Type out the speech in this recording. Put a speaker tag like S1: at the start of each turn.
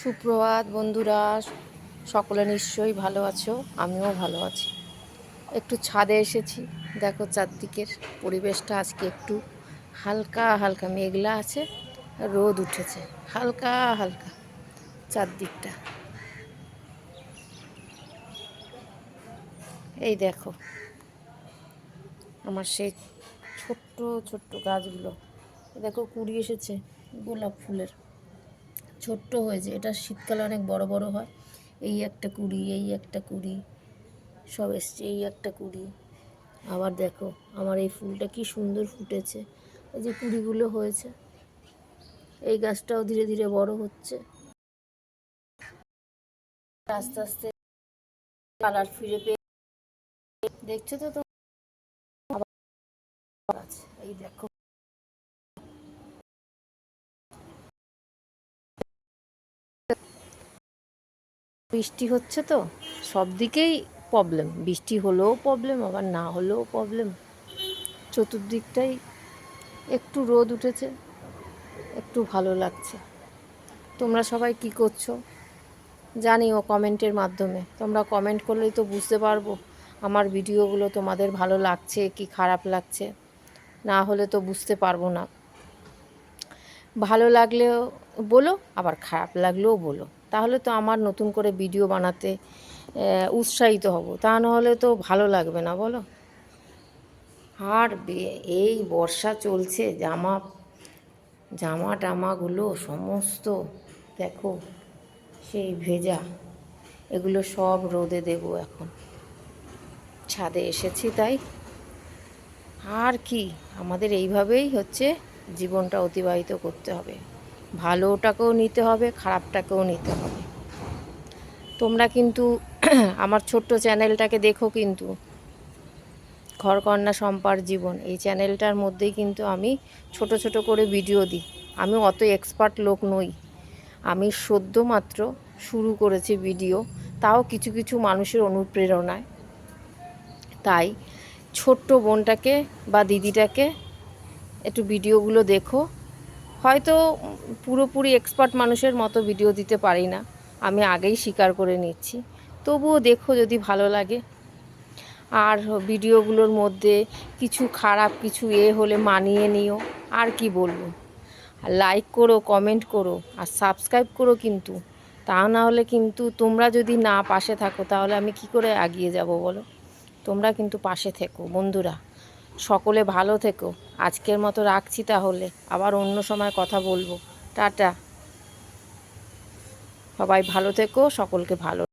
S1: সুপ্রভাত বন্ধুরা, সকলে নিশ্চয়ই ভালো আছো, আমিও ভালো আছি। একটু ছাদে এসেছি, দেখো চারদিকের পরিবেশটা আজকে একটু হালকা হালকা মেঘলা আছে, রোদ উঠেছে, হালকা হালকা চারদিকটা। এই দেখো, আমার সেই ছোট্ট ছোট্ট গাছগুলো, দেখো কুড়ি এসেছে গোলাপ ফুলের। ছোট্ট হয়েছে এটা শীতকালে অনেক বড় বড় হয়। এই একটা কুড়ি, এই একটা কুড়ি, সব এসছে এই একটা কুড়ি। আবার দেখো, আমার এই ফুলটা কি সুন্দর ফুটেছে। এই যে কুড়িগুলো হয়েছে, এই গাছটাও ধীরে ধীরে বড় হচ্ছে। আস্তে আস্তে কালার ফিরে পেয়ে দেখছ তো তো? এই দেখো। বৃষ্টি হচ্ছে তো, সব দিকেই প্রবলেম বৃষ্টি হলেও প্রবলেম আবার না হলেও প্রবলেম চতুর্দিকটাই একটু রোদ উঠেছে, একটু ভালো লাগছে। তোমরা সবাই কি করছ? জানিও কমেন্টের মাধ্যমে। তোমরা কমেন্ট করলেই তো বুঝতে পারব আমার ভিডিওগুলো তোমাদের ভালো লাগছে কি খারাপ লাগছে। না হলে তো বুঝতে পারব না। ভালো লাগলেও বলো, আবার খারাপ লাগলেও বলো। তাহলে তো আমার নতুন করে ভিডিও বানাতে উৎসাহিত হব। তা নাহলে তো ভালো লাগবে না, বলো? আর এই বর্ষা চলছে, জামা জামা টামাগুলো সমস্ত, দেখো, সেই ভেজা, এগুলো সব রোদে দেব এখন। ছাদে এসেছি তাই। আর কি, আমাদের এইভাবেই হচ্ছে জীবনটা অতিবাহিত করতে হবে। ভালোটাকেও নিতে হবে, খারাপটাকেও নিতে হবে। তোমরা কিন্তু আমার ছোট্ট চ্যানেলটাকে দেখো কিন্তু। ঘরকন্যা সম্পার জীবন, এই চ্যানেলটার মধ্যেই কিন্তু আমি ছোট ছোট করে ভিডিও দিই। আমি অত এক্সপার্ট লোক নই। আমি সদ্য মাত্র শুরু করেছি ভিডিও, তাও কিছু কিছু মানুষের অনুপ্রেরণায়। তাই ছোট্ট বোনটাকে বা দিদিটাকে একটু ভিডিওগুলো দেখো। হয়তো পুরোপুরি এক্সপার্ট মানুষের মতো ভিডিও দিতে পারি না। আমি আগেই স্বীকার করে নিচ্ছি। তবুও দেখো যদি ভালো লাগে। আর ভিডিওগুলোর মধ্যে কিছু খারাপ, কিছু এ হলে মানিয়ে নিও। আর কি বলব? লাইক করো কমেন্ট করো, আর সাবস্ক্রাইব করো কিন্তু। তা না হলে কিন্তু তোমরা যদি না পাশে থাকো, তাহলে আমি কি করে এগিয়ে যাব বলো? তোমরা কিন্তু পাশে থেকো, বন্ধুরা। সকলে ভালো থেকো। আজকের মতো রাখছি তাহলে। আবার অন্য সময় কথা বলব। টাটা। সবাই ভালো থেকো, সকলকে ভালো